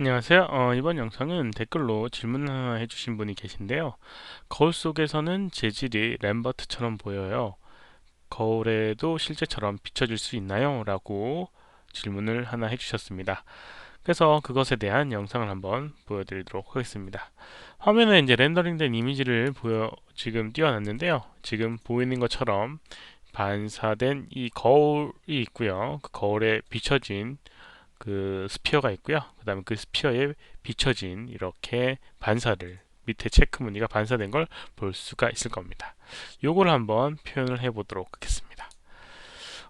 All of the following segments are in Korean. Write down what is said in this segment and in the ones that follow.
안녕하세요. 어, 이번 영상은 댓글로 질문 하나 해주신 분이 계신데요. 거울 속에서는 재질이 램버트처럼 보여요. 거울에도 실제처럼 비춰질 수 있나요? 라고 질문을 하나 해주셨습니다. 그래서 그것에 대한 영상을 한번 보여드리도록 하겠습니다. 화면에 이제 렌더링된 이미지를 보여 지금 띄워놨는데요. 지금 보이는 것처럼 반사된 이 거울이 있고요. 그 거울에 비춰진 그 스피어가 있고요. 그 다음에 그 스피어에 비춰진 이렇게 반사를 밑에 체크 무늬가 반사된 걸 볼 수가 있을 겁니다. 요걸 한번 표현을 해 보도록 하겠습니다.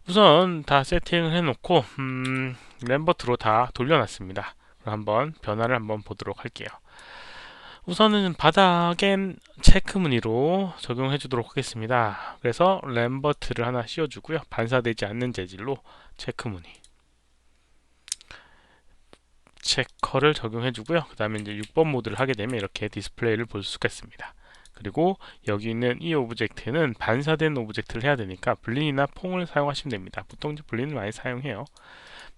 우선 다 세팅을 해 놓고 음, 램버트로 다 돌려놨습니다. 그럼 한번 변화를 한번 보도록 할게요. 우선은 바닥엔 체크 무늬로 적용해 주도록 하겠습니다. 그래서 램버트를 하나 씌워주고요. 반사되지 않는 재질로 체크 무늬 체커를 적용해 주고요. 그 다음에 이제 6번 모드를 하게 되면 이렇게 디스플레이를 볼 수가 있습니다. 그리고 여기 있는 이 오브젝트는 반사된 오브젝트를 해야 되니까 블린이나 퐁을 사용하시면 됩니다. 보통 이제 블린을 많이 사용해요.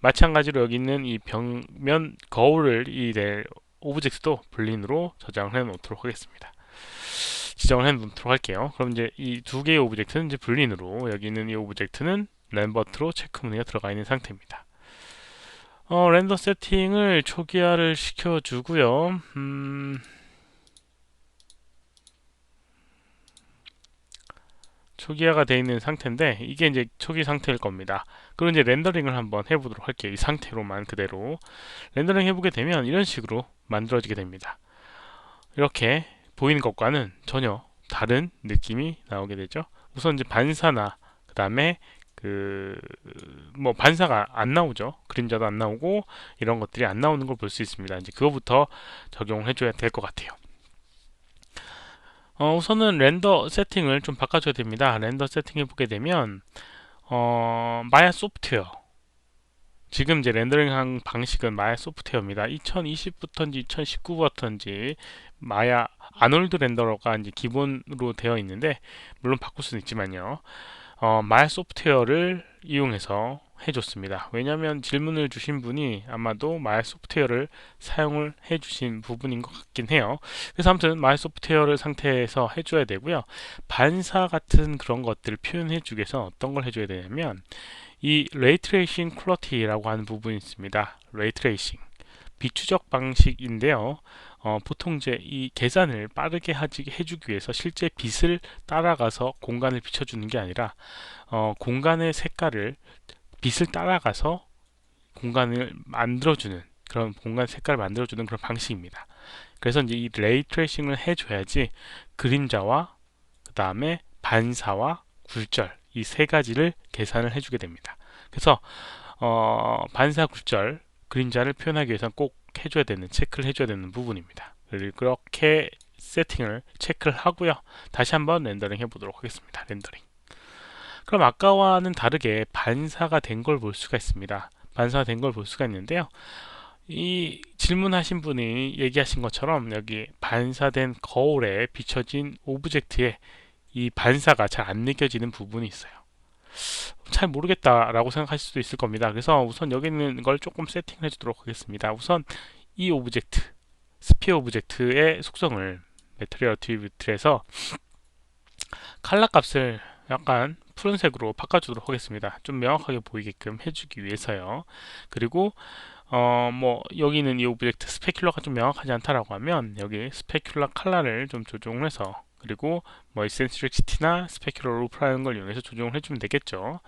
마찬가지로 여기 있는 이 벽면 거울을 이낼 오브젝트도 블린으로 저장을 해 놓도록 하겠습니다. 지정을 해 놓도록 할게요. 그럼 이제 이 두 개의 오브젝트는 이제 블린으로 여기 있는 이 오브젝트는 램버트로 체크 무늬가 들어가 있는 상태입니다. 어, 렌더 세팅을 초기화를 시켜주고요. 음, 초기화가 되어 있는 상태인데 이게 이제 초기 상태일 겁니다. 그럼 이제 렌더링을 한번 해보도록 할게요. 이 상태로만 그대로 렌더링 해보게 되면 이런 식으로 만들어지게 됩니다. 이렇게 보이는 것과는 전혀 다른 느낌이 나오게 되죠. 우선 이제 반사나 그 다음에 그 뭐 반사가 안 나오죠. 그림자도 안 나오고 이런 것들이 안 나오는 걸 볼 수 있습니다. 이제 그거부터 적용을 해줘야 될 것 같아요. 어, 우선은 렌더 세팅을 좀 바꿔줘야 됩니다. 렌더 세팅해 보게 되면 어, 마야 소프트웨어 지금 이제 렌더링한 방식은 마야 소프트웨어입니다. 2020부터인지 2019부터인지 마야 아놀드 렌더러가 이제 기본으로 되어 있는데 물론 바꿀 수는 있지만요. 어, 말 소프트웨어를 이용해서 해줬습니다. 왜냐하면 질문을 주신 분이 아마도 말 소프트웨어를 사용을 해주신 부분인 것 같긴 해요. 그래서 아무튼 말 소프트웨어를 상태에서 해줘야 되고요. 반사 같은 그런 것들을 표현해주기 위해서 어떤 걸 해줘야 되냐면 이 레이트레이싱 퀄러티라고 하는 부분이 있습니다. 레이트레이싱 비추적 방식인데요. 어, 보통 이제 이 계산을 빠르게 하지, 해주기 위해서 실제 빛을 따라가서 공간을 비춰주는 게 아니라 어, 공간의 색깔을 빛을 따라가서 공간을 만들어주는 그런 공간 색깔을 만들어주는 그런 방식입니다. 그래서 이제 이 레이 트레이싱을 해줘야지 그림자와 그 다음에 반사와 굴절 이 세 가지를 계산을 해주게 됩니다. 그래서 어, 반사 굴절 그림자를 표현하기 위해서는 꼭 해줘야 되는 체크를 해줘야 되는 부분입니다. 그렇게 세팅을 체크를 하고요. 다시 한번 렌더링 해보도록 하겠습니다. 렌더링. 그럼 아까와는 다르게 반사가 된 걸 볼 수가 있습니다. 반사가 된 걸 볼 수가 있는데요. 이 질문하신 분이 얘기하신 것처럼 여기 반사된 거울에 비춰진 오브젝트에 이 반사가 잘 안 느껴지는 부분이 있어요. 잘 모르겠다라고 생각하실 수도 있을 겁니다. 그래서 우선 여기 있는 걸 조금 세팅을 해주도록 하겠습니다. 우선 이 오브젝트, 스피어 오브젝트의 속성을 매트리얼 어트리뷰트에서 칼라 값을 약간 푸른색으로 바꿔주도록 하겠습니다. 좀 명확하게 보이게끔 해주기 위해서요. 그리고 어 뭐 여기는 이 오브젝트 스페큘러가 좀 명확하지 않다라고 하면 여기 스페큘러 칼라를 좀 조정해서 그리고 뭐 이센트릭시티나 스페큘러 루프라는 걸 이용해서 조정을 해주면 되겠죠.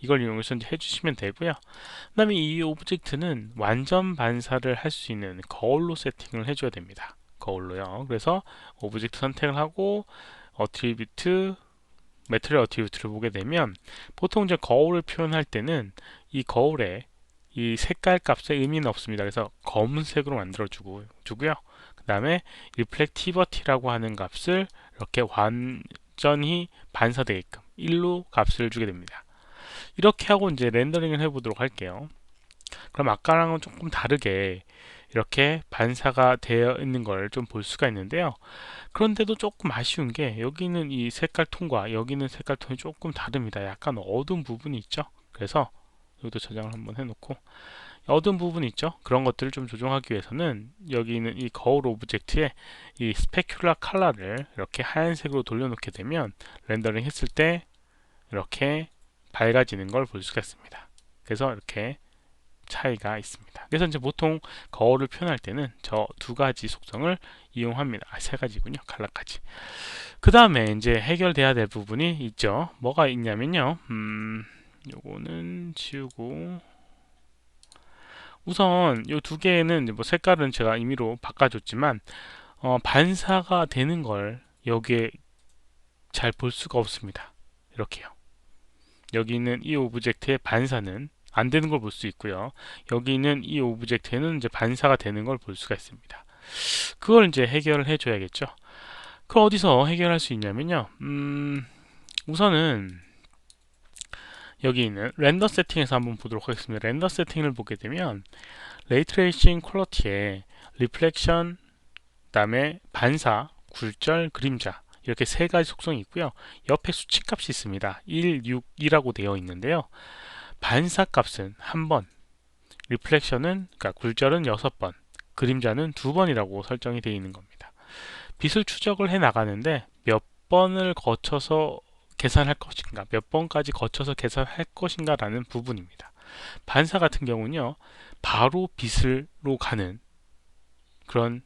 이걸 이용해서 이제 해주시면 되고요. 그 다음에 이 오브젝트는 완전 반사를 할 수 있는 거울로 세팅을 해줘야 됩니다. 거울로요. 그래서 오브젝트 선택을 하고 어트리뷰트 매트리얼 어트리뷰트를 보게 되면 보통 이제 거울을 표현할 때는 이 거울에 이 색깔 값에 의미는 없습니다. 그래서 검은색으로 만들어 주고 주고요. 그 다음에 리플렉티버티라고 하는 값을 이렇게 완전히 반사되게끔 1로 값을 주게 됩니다. 이렇게 하고 이제 렌더링을 해보도록 할게요. 그럼 아까랑은 조금 다르게 이렇게 반사가 되어 있는 걸 좀 볼 수가 있는데요. 그런데도 조금 아쉬운 게 여기는 이 색깔 톤과 여기는 색깔 톤이 조금 다릅니다. 약간 어두운 부분이 있죠. 그래서 여기도 저장을 한번 해놓고 어두운 부분 있죠 그런 것들을 좀 조정하기 위해서는 여기 있는 이 거울 오브젝트에 이 스페큘라 컬러를 이렇게 하얀색으로 돌려놓게 되면 렌더링 했을 때 이렇게 밝아지는 걸 볼 수가 있습니다 그래서 이렇게 차이가 있습니다. 그래서 이제 보통 거울을 표현할 때는 저 두 가지 속성을 이용합니다. 아, 세 가지군요. 칼라까지. 그 다음에 이제 해결돼야 될 부분이 있죠. 뭐가 있냐면요. 음, 요거는 지우고 우선 이 두 개는 뭐 색깔은 제가 임의로 바꿔줬지만 어, 반사가 되는 걸 여기에 잘 볼 수가 없습니다. 이렇게요. 여기 있는 이 오브젝트의 반사는 안 되는 걸 볼 수 있고요. 여기 있는 이 오브젝트에는 이제 반사가 되는 걸 볼 수가 있습니다. 그걸 이제 해결을 해줘야겠죠. 그걸 어디서 해결할 수 있냐면요. 음, 우선은 여기 있는 렌더 세팅에서 한번 보도록 하겠습니다. 렌더 세팅을 보게 되면 레이트레이싱 퀄러티에 리플렉션, 그다음에 반사, 굴절, 그림자 이렇게 세 가지 속성이 있고요. 옆에 수치값이 있습니다. 1, 6, 2라고 되어 있는데요. 반사 값은 한 번, 리플렉션은 그러니까 굴절은 여섯 번, 그림자는 두 번이라고 설정이 되어 있는 겁니다. 빛을 추적을 해 나가는데 몇 번을 거쳐서 계산할 것인가, 몇 번까지 거쳐서 계산할 것인가 라는 부분입니다. 반사 같은 경우는요, 바로 빛으로 가는 그런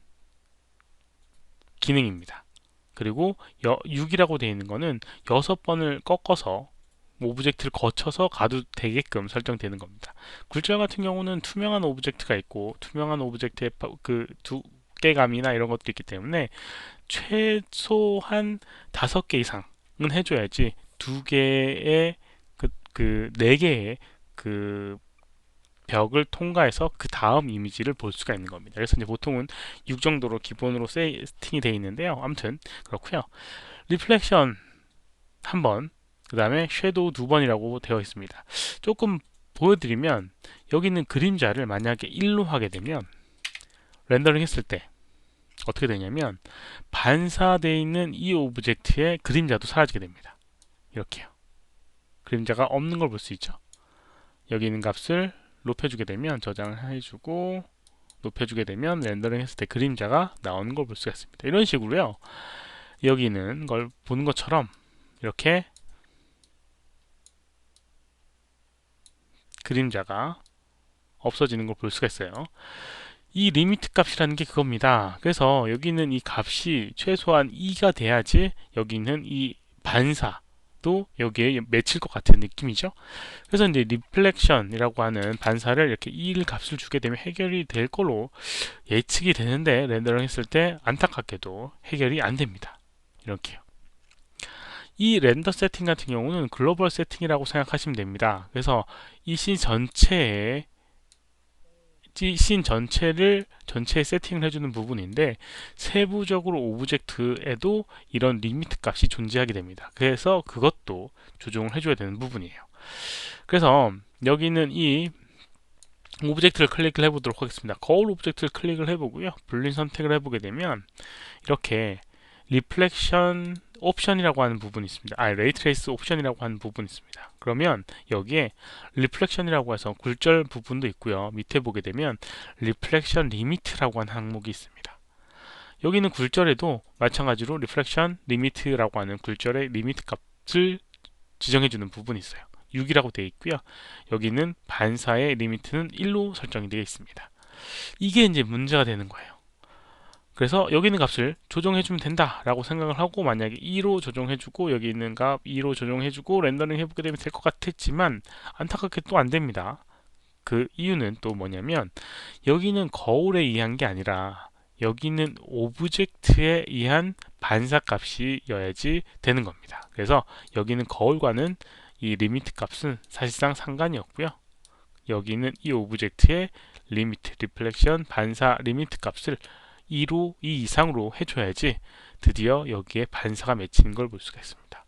기능입니다. 그리고 6이라고 되어 있는 거는 6번을 꺾어서 오브젝트를 거쳐서 가도 되게끔 설정되는 겁니다. 굴절 같은 경우는 투명한 오브젝트가 있고 투명한 오브젝트의 그 두께감이나 이런 것도 있기 때문에 최소한 다섯 개 이상은 해줘야지 두 개의 그, 그, 네 개의 그 벽을 통과해서 그 다음 이미지를 볼 수가 있는 겁니다. 그래서 이제 보통은 6 정도로 기본으로 세팅이 되어 있는데요. 아무튼 그렇고요. 리플렉션 한 번 그 다음에 섀도우 두 번이라고 되어 있습니다. 조금 보여드리면 여기 있는 그림자를 만약에 1로 하게 되면 렌더링 했을 때 어떻게 되냐면 반사되어 있는 이 오브젝트의 그림자도 사라지게 됩니다. 이렇게요. 그림자가 없는 걸 볼 수 있죠. 여기 있는 값을 높여주게 되면 저장을 해주고 높여주게 되면 렌더링 했을 때 그림자가 나오는 걸 볼 수가 있습니다. 이런 식으로요. 여기 있는 걸 보는 것처럼 이렇게 그림자가 없어지는 걸 볼 수가 있어요. 이 리미트 값이라는 게 그겁니다. 그래서 여기 있는 이 값이 최소한 2가 돼야지 여기 있는 이 반사도 여기에 맺힐 것 같은 느낌이죠. 그래서 이제 리플렉션이라고 하는 반사를 이렇게 2를 값을 주게 되면 해결이 될 걸로 예측이 되는데 렌더링 했을 때 안타깝게도 해결이 안 됩니다. 이렇게요. 이 렌더 세팅 같은 경우는 글로벌 세팅이라고 생각하시면 됩니다. 그래서 이 씬 전체에 씬 전체를 전체에 세팅을 해주는 부분인데 세부적으로 오브젝트에도 이런 리미트 값이 존재하게 됩니다. 그래서 그것도 조정을 해줘야 되는 부분이에요. 그래서 여기 있는 이 오브젝트를 클릭을 해보도록 하겠습니다. 거울 오브젝트를 클릭을 해보고요. 불린 선택을 해보게 되면 이렇게 리플렉션 옵션이라고 하는 부분이 있습니다. 아, 레이트레이스 옵션이라고 하는 부분이 있습니다. 그러면 여기에 리플렉션이라고 해서 굴절 부분도 있고요. 밑에 보게 되면 리플렉션 리미트라고 하는 항목이 있습니다. 여기는 굴절에도 마찬가지로 리플렉션 리미트라고 하는 굴절의 리미트 값을 지정해 주는 부분이 있어요. 6이라고 되어 있고요. 여기는 반사의 리미트는 1로 설정이 되어 있습니다. 이게 이제 문제가 되는 거예요. 그래서 여기 있는 값을 조정해주면 된다 라고 생각을 하고 만약에 2로 조정해주고 여기 있는 값 2로 조정해주고 렌더링 해보게 되면 될 것 같았지만 안타깝게 또 안됩니다. 그 이유는 또 뭐냐면 여기는 거울에 의한 게 아니라 여기는 오브젝트에 의한 반사값이어야지 되는 겁니다. 그래서 여기는 거울과는 이 리미트 값은 사실상 상관이 없고요. 여기는 이 오브젝트의 리미트, 리플렉션, 반사 리미트 값을 2로 2 이상으로 해줘야지 드디어 여기에 반사가 맺히는 걸 볼 수가 있습니다.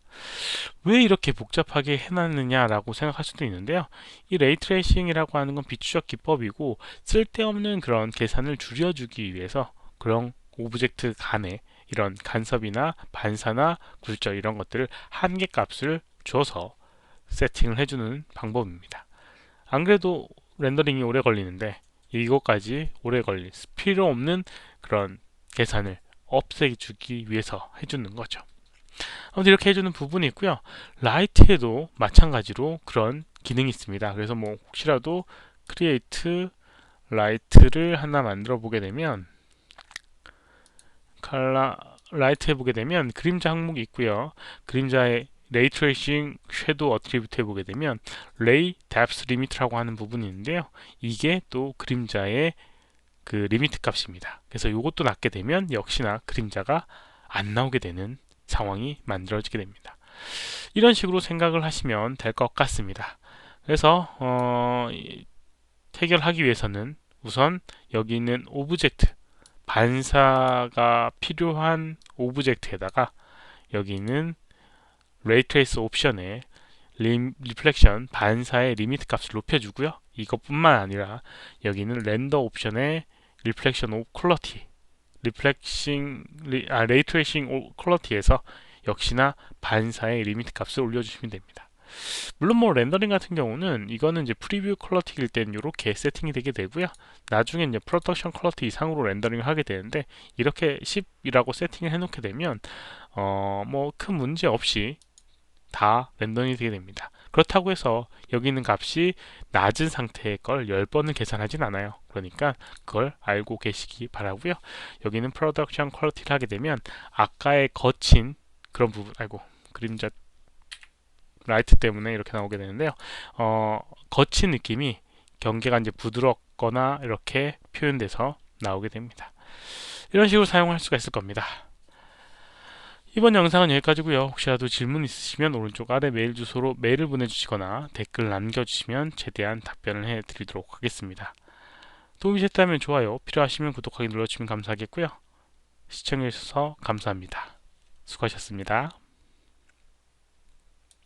왜 이렇게 복잡하게 해놨느냐라고 생각할 수도 있는데요. 이 레이트레이싱이라고 하는 건 비추적 기법이고 쓸데없는 그런 계산을 줄여주기 위해서 그런 오브젝트 간에 이런 간섭이나 반사나 굴절 이런 것들을 한계 값을 줘서 세팅을 해주는 방법입니다. 안 그래도 렌더링이 오래 걸리는데 이것까지 오래 걸릴 필요 없는 그런 계산을 없애주기 위해서 해주는 거죠. 아무튼 이렇게 해주는 부분이 있고요. 라이트에도 마찬가지로 그런 기능이 있습니다. 그래서 뭐 혹시라도 크리에이트 라이트를 하나 만들어 보게 되면 칼라 라이트 해보게 되면 그림자 항목이 있고요. 그림자의 레이 트레이싱 섀도우 어트리뷰트 해보게 되면 레이 뎁스 리미트라고 하는 부분이 있는데요. 이게 또 그림자의 그 리미트 값입니다. 그래서 이것도 낮게 되면 역시나 그림자가 안 나오게 되는 상황이 만들어지게 됩니다. 이런 식으로 생각을 하시면 될 것 같습니다. 그래서 어, 해결하기 위해서는 우선 여기 있는 오브젝트 반사가 필요한 오브젝트에다가 여기 있는 레이트레이스 옵션에 리플렉션 반사의 리미트 값을 높여주고요. 이것뿐만 아니라 여기는 렌더 옵션에 리플렉션 오 퀄러티 리플렉싱 아 레이트레이싱 퀄러티에서 역시나 반사의 리미트 값을 올려주시면 됩니다. 물론 뭐 렌더링 같은 경우는 이거는 이제 프리뷰 퀄러티일 땐 이렇게 세팅이 되게 되고요. 나중에 이제 프로덕션 퀄러티 이상으로 렌더링을 하게 되는데 이렇게 10이라고 세팅을 해놓게 되면 어 뭐 큰 문제 없이 다 렌더링이 되게 됩니다. 그렇다고 해서 여기 있는 값이 낮은 상태의 걸 10번을 계산하진 않아요. 그러니까 그걸 알고 계시기 바라고요. 여기는 프로덕션 퀄리티를 하게 되면 아까의 거친 그런 부분 아이고 그림자 라이트 때문에 이렇게 나오게 되는데요. 어, 거친 느낌이 경계가 이제 부드럽거나 이렇게 표현돼서 나오게 됩니다. 이런 식으로 사용할 수가 있을 겁니다. 이번 영상은 여기까지고요. 혹시라도 질문 있으시면 오른쪽 아래 메일 주소로 메일을 보내주시거나 댓글 남겨주시면 최대한 답변을 해드리도록 하겠습니다. 도움이 됐다면 좋아요, 필요하시면 구독하기 눌러주시면 감사하겠고요. 시청해주셔서 감사합니다. 수고하셨습니다.